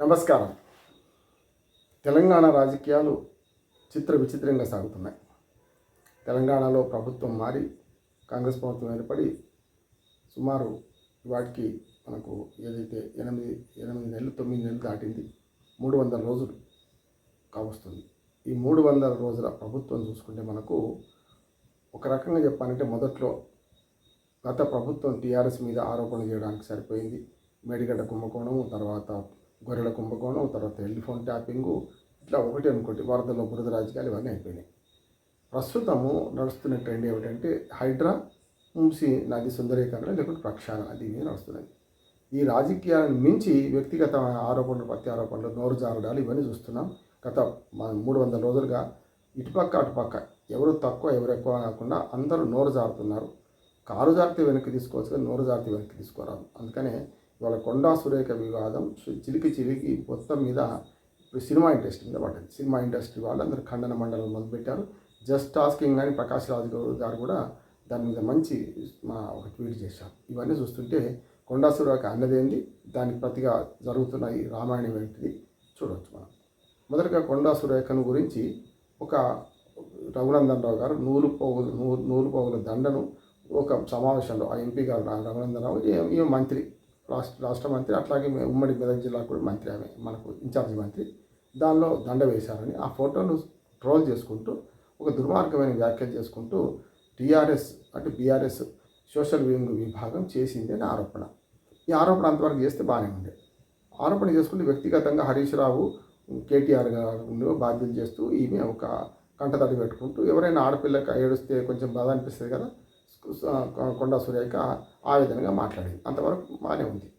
నమస్కారం. తెలంగాణ రాజకీయాలు చిత్ర విచిత్రంగా సాగుతున్నాయి. తెలంగాణలో ప్రభుత్వం మారి కాంగ్రెస్ ప్రభుత్వం ఏర్పడి సుమారు వాటికి మనకు ఏదైతే ఎనిమిది ఎనిమిది నెలలు తొమ్మిది నెలలు దాటింది మూడు వందల రోజులు కావస్తుంది. ఈ మూడు వందల రోజుల ప్రభుత్వం చూసుకుంటే మనకు ఒక రకంగా చెప్పాలంటే మొదట్లో గత ప్రభుత్వం టీఆర్ఎస్ మీద ఆరోపణ చేయడానికి సరిపోయింది. మేడిగడ్డ కుంభకోణం తర్వాత గొర్రెల కుంభకోణం తర్వాత టెలిఫోన్ ట్యాపింగు ఇట్లా ఒకటి అనుకోండి వరదలో బురద రాజకీయాలు ఇవన్నీ అయిపోయినాయి. ప్రస్తుతము నడుస్తున్న ట్రెండ్ ఏమిటంటే హైడ్రా ముంసి నది సుందరీకరణ లేకుంటే ప్రక్షాళన అది ఇవి నడుస్తున్నాయి ఈ రాజకీయాలను మించి వ్యక్తిగత ఆరోపణలు ప్రత్యారోపణలు నోరు జారడాలు ఇవన్నీ చూస్తున్నాం. గత మూడు వందల రోజులుగా ఇటుపక్క అటుపక్క ఎవరు తక్కువ ఎవరు ఎక్కువ కాకుండా అందరూ నోరు జారుతున్నారు. కారు జారితే వెనక్కి తీసుకోవచ్చు కానీ నోరు జారితే వెనక్కి తీసుకోరాదు. అందుకనే ఇవాళ కొండా సురేఖ వివాదం చిలికి చిలికి మొత్తం మీద ఇప్పుడు సినిమా ఇండస్ట్రీ మీద పడ్డది. సినిమా ఇండస్ట్రీ వాళ్ళు అందరూ ఖండన మండలం మొదలుపెట్టారు. జస్ట్ టాస్కింగ్ అని ప్రకాష్ రాజ్ గారు కూడా దాని మీద మంచి మా ఒక ట్వీట్ చేశారు. ఇవన్నీ చూస్తుంటే కొండా సురేఖ అన్నదేంది? దానికి ప్రతిగా జరుగుతున్న ఈ రామాయణం ఏంటిది? చూడవచ్చు మనం. మొదటగా కొండా సురేఖను గురించి ఒక రఘునందన్ రావు గారు నూలు పోగులు నూరు నూరు పోగుల దండను ఒక సమావేశంలో ఆ ఎంపీ గారు రఘునందన్ రావు ఈ మంత్రి రాష్ట్ర రాష్ట్ర మంత్రి అట్లాగే ఉమ్మడి మెదక్ జిల్లా కూడా మంత్రి ఆమె మనకు ఇన్ఛార్జి మంత్రి. దానిలో దండ వేశారని ఆ ఫోటోను ట్రోల్ చేసుకుంటూ ఒక దుర్మార్గమైన వ్యాఖ్యలు చేసుకుంటూ టీఆర్ఎస్ అంటే బీఆర్ఎస్ సోషల్ వింగ్ విభాగం చేసింది అని ఆరోపణ. ఈ ఆరోపణ అంతవరకు చేస్తే బాగానే ఉండే. ఆరోపణ చేసుకుంటే వ్యక్తిగతంగా హరీష్ రావు కేటీఆర్ గారు బాధ్యత చేస్తూ ఈమె ఒక కంటతడి పెట్టుకుంటూ ఎవరైనా ఆడపిల్లకి ఏడుస్తే కొంచెం బాధ అనిపిస్తుంది కదా కొండా సురేఖ ఆ విధంగా మాట్లాడింది. అంతవరకు బాగానే ఉంది.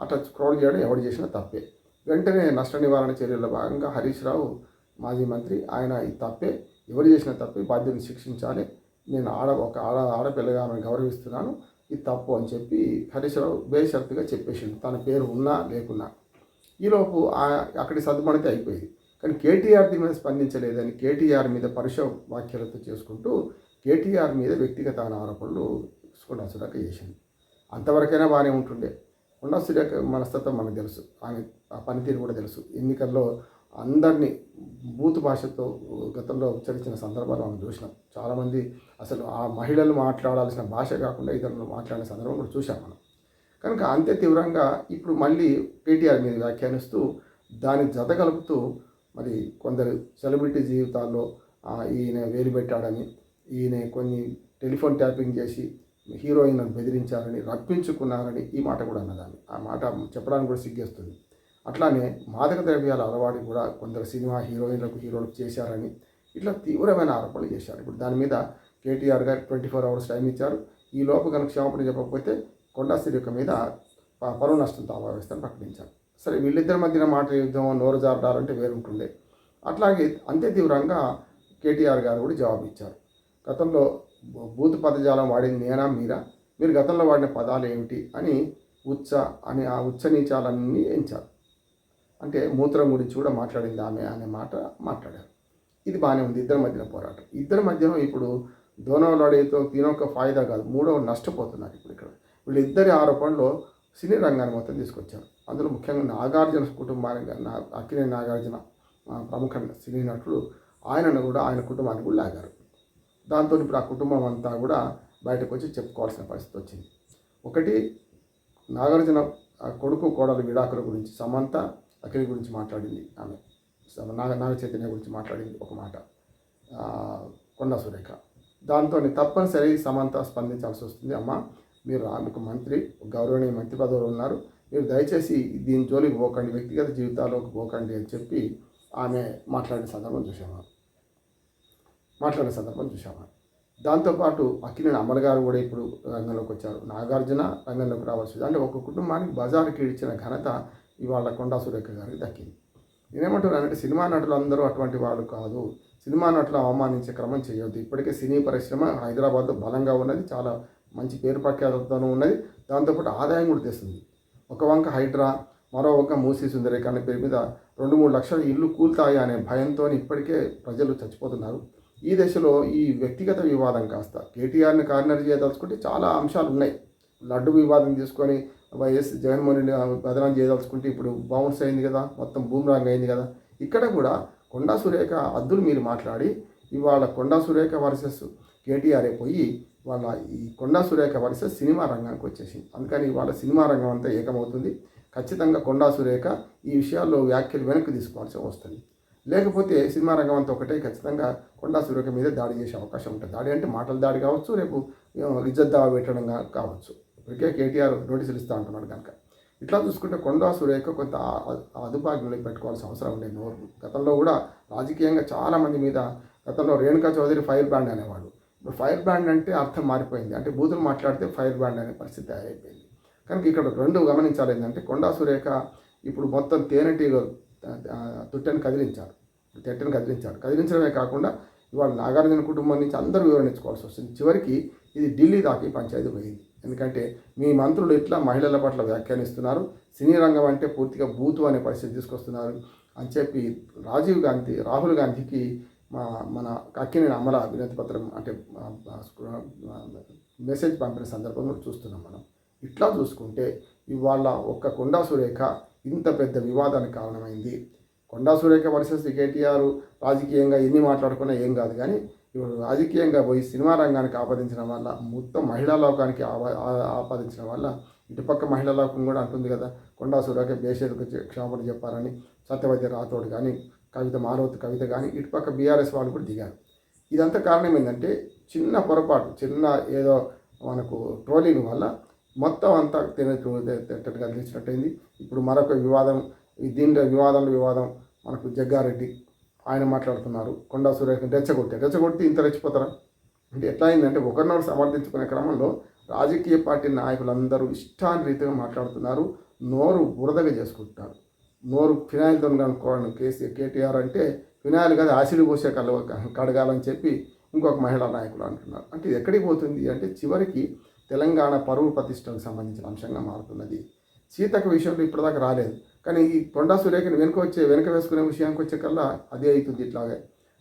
అట్లా క్రౌడ్ చేయడం ఎవడు చేసినా తప్పే. వెంటనే నష్ట నివారణ చర్యల్లో భాగంగా హరీష్ రావు మాజీ మంత్రి ఆయన ఈ తప్పే. ఎవరు చేసిన తప్పే. బాధ్యతను శిక్షించాలి. నేను ఆడ ఒక ఆడ ఆడపిల్లగా ఆమెను గౌరవిస్తున్నాను. ఇది తప్పు అని చెప్పి హరీష్ రావు బేషరతుగా చెప్పేసిండు. తన పేరు ఉన్నా లేకున్నా. ఈలోపు అక్కడి సర్దుమణితే అయిపోయింది. కానీ కేటీఆర్ దీని మీద స్పందించలేదని కేటీఆర్ మీద పరుష వ్యాఖ్యలతో చేసుకుంటూ కేటీఆర్ మీద వ్యక్తిగత ఆరోపణలు కొండా సురేఖ చేసింది. అంతవరకైనా బాగానే ఉంటుండే. కొండా సురేఖ మనస్తత్వం మనకు తెలుసు. ఆమె ఆ పనితీరు కూడా తెలుసు. ఎన్నికల్లో అందరినీ బూత్ భాషతో గతంలో ఉచ్చరించిన సందర్భాలు మనం చూసినాం. చాలామంది అసలు ఆ మహిళలు మాట్లాడాల్సిన భాష కాకుండా ఇతరులు మాట్లాడిన సందర్భం కూడా చూసాం మనం. కనుక అంతే తీవ్రంగా ఇప్పుడు మళ్ళీ కేటీఆర్ మీద వ్యాఖ్యానిస్తూ దాన్ని జత కలుపుతూ మరి కొందరు సెలబ్రిటీ జీవితాల్లో ఈయన వేలు పెట్టాడని ఈయన కొన్ని టెలిఫోన్ ట్యాపింగ్ చేసి హీరోయిన్లను బెదిరించారని రప్పించుకున్నారని ఈ మాట కూడా అన్నదాన్ని. ఆ మాట చెప్పడానికి కూడా సిగ్గేస్తుంది. అట్లానే మాదక ద్రవ్యాల అలవాటు కూడా కొందరు సినిమా హీరోయిన్లకు హీరోలకు చేశారని ఇట్లా తీవ్రమైన ఆరోపణలు చేశారు. ఇప్పుడు దాని మీద కేటీఆర్ గారు ట్వంటీ ఫోర్ అవర్స్ టైం ఇచ్చారు. ఈ లోపు కనుక క్షమాపణ చెప్పకపోతే కొండా యొక్క మీద పరువు నష్టం దావా ప్రకటించారు. సరే వీళ్ళిద్దరి మధ్యన మాట యుద్ధం నోరు జారడాలంటే వేరుంటుండే. అట్లాగే అంతే తీవ్రంగా కేటీఆర్ గారు కూడా జవాబు ఇచ్చారు గతంలో భూత పదజాలం వాడింది నేనా మీరా? మీరు గతంలో వాడిన పదాలు ఏమిటి అని ఉచ్చ అని ఆ ఉచ్చ నీచాలన్నీ ఎంచారు. అంటే మూత్రం గురించి కూడా మాట్లాడింది ఆమె అనే మాట మాట్లాడారు. ఇది బాగానే ఉంది ఇద్దరి మధ్యన పోరాటం. ఇద్దరి మధ్యన ఇప్పుడు దోనవలాడితో తినొక ఫాయిదా కాదు మూడవ నష్టపోతున్నారు ఇప్పుడు ఇక్కడ. వీళ్ళిద్దరి ఆరోపణలో సినీ రంగాన్ని మొత్తం తీసుకొచ్చారు. అందులో ముఖ్యంగా నాగార్జున కుటుంబానికి నా అక్కినే నాగార్జున ప్రముఖ సినీ నటుడు ఆయనను కూడా ఆయన కుటుంబానికి కూడా లాగారు. దాంతో ఇప్పుడు ఆ కుటుంబం అంతా కూడా బయటకు వచ్చి చెప్పుకోవాల్సిన పరిస్థితి వచ్చింది. ఒకటి నాగార్జున ఆ కొడుకు కోడలు విడాకుల గురించి సమంత అఖిల గురించి మాట్లాడింది ఆమె. నాగ నాగ చైతన్య గురించి మాట్లాడింది ఒక మాట. కొండ సురేఖ. దాంతో తప్పనిసరి సమంత స్పందించాల్సి వస్తుంది. అమ్మ మీరు ఆమెకు మంత్రి గౌరవనీయ మంత్రి పదవులు ఉన్నారు. మీరు దయచేసి దీని జోలికి పోకండి వ్యక్తిగత జీవితాల్లోకి పోకండి అని చెప్పి ఆమె మాట్లాడిన సందర్భం చూసాము మాట్లాడిన సందర్భం చూసాము దాంతోపాటు అక్కినేని అమర్ గారు కూడా ఇప్పుడు రంగంలోకి వచ్చారు. నాగార్జున రంగంలోకి రావాల్సింది అంటే ఒక కుటుంబానికి బజారుకి ఇచ్చిన ఘనత ఇవాళ కొండా సురేఖ గారికి దక్కింది. నేనేమంటున్నానంటే సినిమా నటులు అందరూ అటువంటి వాళ్ళు కాదు. సినిమా నటులు అవమానించే క్రమం చేయొద్దు. ఇప్పటికే సినీ పరిశ్రమ హైదరాబాద్లో బలంగా ఉన్నది. చాలా మంచి పేరు ప్రఖ్యాతలతోనూ ఉన్నది. దాంతోపాటు ఆదాయం కూడా తెస్తుంది. ఒక వంక హైడ్రా మరో వంక మూసీ సుందరేఖ అనే పేరు మీద రెండు మూడు లక్షల ఇల్లు కూల్తాయి అనే భయంతో ఇప్పటికే ప్రజలు చచ్చిపోతున్నారు. ఈ దశలో ఈ వ్యక్తిగత వివాదం కాస్త కేటీఆర్ని కార్నర్ చేయదలుచుకుంటే చాలా అంశాలు ఉన్నాయి. లడ్డు వివాదం తీసుకొని వైఎస్ జగన్మోహన్ రెడ్డి బదనాం చేయదలుచుకుంటే ఇప్పుడు బౌన్స్ అయింది కదా మొత్తం బూమ్రాంగ్ అయింది కదా. ఇక్కడ కూడా కొండా సురేఖ అద్దులు మీరు మాట్లాడి ఇవాళ కొండా సురేఖ వర్సెస్ కేటీఆర్ పోయి వాళ్ళ ఈ కొండా సురేఖ వర్సెస్ సినిమా రంగానికి వచ్చేసింది. అందుకని ఇవాళ సినిమా రంగం అంతా ఏకమవుతుంది. ఖచ్చితంగా కొండా సురేఖ ఈ విషయాల్లో వ్యాఖ్యలు వెనక్కి తీసుకోవాల్సి వస్తుంది. లేకపోతే సినిమా రంగం అంతా ఒకటే ఖచ్చితంగా కొండా సురేఖ మీద దాడి చేసే అవకాశం ఉంటుంది. దాడి అంటే మాటల దాడి కావచ్చు రేపు ఇజ్జత్ దావా పెట్టడం కావచ్చు. ఇప్పటికే కేటీఆర్ నోటీసులు ఇస్తూ అంటున్నాడు కనుక. ఇట్లా చూసుకుంటే కొండా సురేఖ కొంత ఆ- పెట్టుకోవాల్సిన అవసరం ఉండేది నోరు. గతంలో కూడా రాజకీయంగా చాలామంది మీద గతంలో రేణుకా చౌదరి ఫైర్ బ్రాండ్ అనేవాడు. ఇప్పుడు ఫైర్ బ్రాండ్ అంటే అర్థం మారిపోయింది. అంటే బూతులు మాట్లాడితే ఫైర్ బ్రాండ్ అనే పరిస్థితి అయిపోయింది కనుక ఇక్కడ రెండు గమనించాలి ఏంటంటే కొండా సురేఖ ఇప్పుడు మొత్తం తేనెటీగ తొట్టెను కదిలించారు. తెట్టెని కదిలించారు. కదిలించడమే కాకుండా ఇవాళ నాగార్జున కుటుంబం నుంచి అందరూ వివరించుకోవాల్సి వస్తుంది. చివరికి ఇది ఢిల్లీ దాకా పంచాయతీ పోయింది. ఎందుకంటే మీ మంత్రులు ఇట్లా మహిళల పట్ల వ్యాఖ్యానిస్తున్నారు. సినీ రంగం అంటే పూర్తిగా బూతు అనే పరిస్థితి తీసుకొస్తున్నారు. అని చెప్పి రాజీవ్ గాంధీ రాహుల్ గాంధీకి మా మన అక్కినేని అమల వినతి పత్రం అంటే మెసేజ్ పంపిన సందర్భంలో చూస్తున్నాం మనం. ఇట్లా చూసుకుంటే ఇవాళ ఒక్క కొండా సురేఖ ఇంత పెద్ద వివాదానికి కారణమైంది. కొండా సురేఖ వర్సెస్ కేటీఆర్ రాజకీయంగా ఎన్ని మాట్లాడుకున్నా ఏం కాదు కానీ ఇప్పుడు రాజకీయంగా పోయి సినిమా రంగానికి ఆపాదించడం వల్ల మొత్తం మహిళా లోకానికి ఆపాదించడం వల్ల ఇటుపక్క మహిళా లోకం కూడా అంటుంది కదా కొండా సురేఖ బేషేరుకు క్షమాపణ చెప్పారని సత్యవతి రాథోడ్ కానీ కవిత మాలవతి కవిత కానీ ఇటుపక్క బీఆర్ఎస్ వాళ్ళు కూడా దిగారు. ఇదంతా కారణం ఏంటంటే చిన్న పొరపాటు చిన్న ఏదో మనకు ట్రోలింగ్ వల్ల మొత్తం అంతా తినట్టు కదిలించినట్టయింది ఇప్పుడు మరొక వివాదం దీంట్లో వివాదంలో వివాదం మనకు జగ్గారెడ్డి ఆయన మాట్లాడుతున్నారు. కొండా సురేఖ రెచ్చగొట్టి రెచ్చగొట్టి ఇంత రెచ్చిపోతారా? అంటే ఎట్లా అయిందంటే ఒకరినొకరు సమర్థించుకునే క్రమంలో రాజకీయ పార్టీ నాయకులందరూ ఇష్టానురీతిగా మాట్లాడుతున్నారు. నోరు బురదగా చేసుకుంటున్నారు. నోరు ఫినాయిల్తో కనుక్కోవడం కేసీ కేటీఆర్ అంటే ఫినాయిల్ కదా ఆసిడ్ పోసే కలవ కడగాలని చెప్పి ఇంకొక మహిళా నాయకులు అంటున్నారు. అంటే ఇది ఎక్కడికి పోతుంది? అంటే చివరికి తెలంగాణ పరువు ప్రతిష్టకు సంబంధించిన అంశంగా మారుతున్నది. సీతక విషయంలో ఇప్పటిదాకా రాలేదు. కానీ ఈ కొండా సురేఖను వెనుక వచ్చే వెనుక వేసుకునే విషయానికి వచ్చే కల్లా అదే అవుతుంది ఇట్లాగే.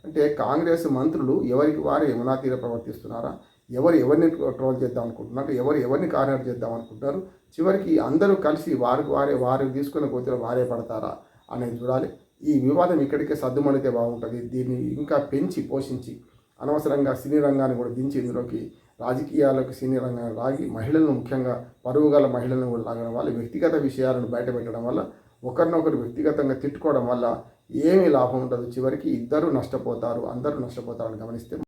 అంటే కాంగ్రెస్ మంత్రులు ఎవరికి వారు యమునా తీర ప్రవర్తిస్తున్నారా? ఎవరు ఎవరిని ట్రోల్ చేద్దాం అనుకుంటున్నారు? ఎవరు ఎవరిని కార్యాలు చేద్దాం అనుకుంటున్నారు? చివరికి అందరూ కలిసి వారికి వారే వారు తీసుకున్న గోతిలో వారే పడతారా అనేది చూడాలి. ఈ వివాదం ఇక్కడికే సర్దుమణితే బాగుంటుంది. దీన్ని ఇంకా పెంచి పోషించి అనవసరంగా సినీ రంగాన్ని కూడా దించి ఇందులోకి రాజకీయాలకు సినీ రంగాన్ని లాగి మహిళలను ముఖ్యంగా పరువుగల మహిళలను కూడా లాగడం వల్ల వ్యక్తిగత విషయాలను బయటపెట్టడం వల్ల ఒకరినొకరు వ్యక్తిగతంగా తిట్టుకోవడం వల్ల ఏమీ లాభం ఉండదు. చివరికి ఇద్దరు నష్టపోతారు. అందరూ నష్టపోతారని గమనిస్తే